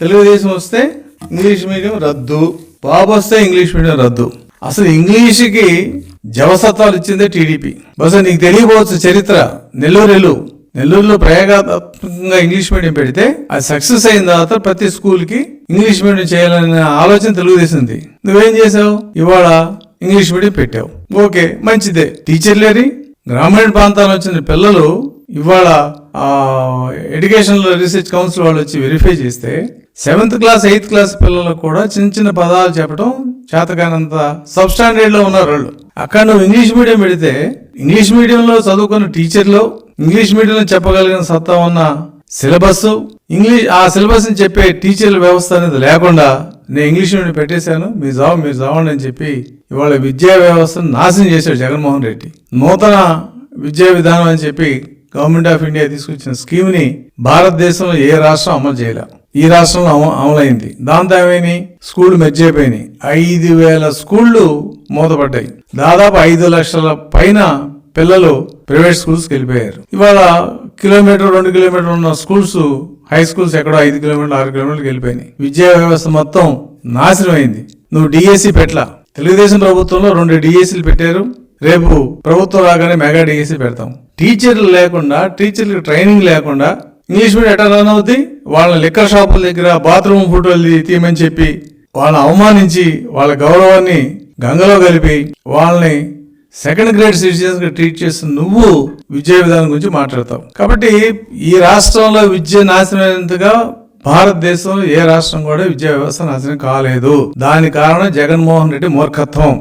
తెలుగుదేశం వస్తే English medium రద్దు బాబు వస్తే ఇంగ్లీష్ మీడియం రద్దు. అసలు ఇంగ్లీష్కి జవసత్వాలు ఇచ్చిందే టీడీపీ. బహుశా నీకు తెలియపోవచ్చు చరిత్ర. నెల్లూరు వెళ్ళు. నెల్లూరులో ప్రయోగాత్మకంగా ఇంగ్లీష్ మీడియం పెడితే అది సక్సెస్ అయిన తర్వాత ప్రతి స్కూల్కి ఇంగ్లీష్ మీడియం చేయాలనే ఆలోచన తెలుగుదేశంది. నువ్వేం చేసావు ఇవాళ ఇంగ్లీష్ మీడియం పెట్టావు. ఓకే మంచిదే. టీచర్ లేరి గ్రామీణ ప్రాంతాల వచ్చిన పిల్లలు ఇవాళ ఎడ్యుకేషనల్ రీసెర్చ్ కౌన్సిల్ వాళ్ళు వచ్చి వెరిఫై చేస్తే సెవెంత్ క్లాస్ ఎయిత్ క్లాస్ పిల్లలకు కూడా చిన్న చిన్న పదాలు చెప్పడం చేతకానంత సబ్ స్టాండర్డ్లో ఉన్నారు వాళ్ళు. అక్కడ నువ్వు ఇంగ్లీష్ మీడియం పెడితే ఇంగ్లీష్ మీడియంలో చదువుకున్న టీచర్లు ఇంగ్లీష్ మీడియంలో చెప్పగలిగిన సత్తా ఉన్న సిలబస్ ఇంగ్లీష్ ఆ సిలబస్ని చెప్పే టీచర్ల వ్యవస్థ అనేది లేకుండా నేను ఇంగ్లీష్ మీడియం పెట్టేశాను మీ జాబ్ మీరు జావండి అని చెప్పి ఇవాళ విద్యా వ్యవస్థను నాశనం చేశాడు జగన్మోహన్ రెడ్డి. నూతన విద్యా విధానం అని చెప్పి గవర్నమెంట్ ఆఫ్ ఇండియా తీసుకొచ్చిన స్కీమ్ని భారతదేశంలో ఏ రాష్ట్రం అమలు చేయలేదు ఈ రాష్ట్రంలో అమ- అమలైంది. దాంతో ఏమైంది స్కూల్ మెర్జ్ అయిపోయినాయి ఐదు వేల స్కూళ్ళు మూతపడ్డాయి. దాదాపు ఐదు లక్షల పైన పిల్లలు ప్రైవేట్ స్కూల్స్కి వెళ్ళిపోయారు ఇవాళ కిలోమీటర్ రెండు కిలోమీటర్లు ఉన్న స్కూల్స్ హై స్కూల్స్ ఎక్కడో ఐదు కిలోమీటర్లు ఆరు కిలోమీటర్లు వెళ్ళిపోయినాయి విద్యా వ్యవస్థ మొత్తం నాశనం అయింది నువ్వు డిఎస్సి పెట్టలా. తెలుగుదేశం ప్రభుత్వంలో రెండు డిఎస్సీలు పెట్టారు. రేపు ప్రభుత్వం రాగానే మెగా డిఎస్సీ పెడతాం. టీచర్లు లేకుండా టీచర్లకు ట్రైనింగ్ లేకుండా ఇంగ్లీష్ మీడియం ఎట్లా రన్ అవుద్ది? వాళ్ళ లిక్కర్ షాపుల దగ్గర బాత్రూమ్ ఫోటోలు తీయమని చెప్పి వాళ్ళని అవమానించి వాళ్ళ గౌరవాన్ని గంగలో కలిపి వాళ్ళని సెకండ్ గ్రేడ్ సిటిజన్స్గా ట్రీట్ చేస్తున్న నువ్వు విద్యా విధానం గురించి మాట్లాడతావు. కాబట్టి ఈ రాష్ట్రంలో విద్య నాశనమైనంతగా భారతదేశంలో ఏ రాష్ట్రం కూడా విద్యా వ్యవస్థ నాశనం కాలేదు. దాని కారణం జగన్మోహన్ రెడ్డి మూర్ఖత్వం.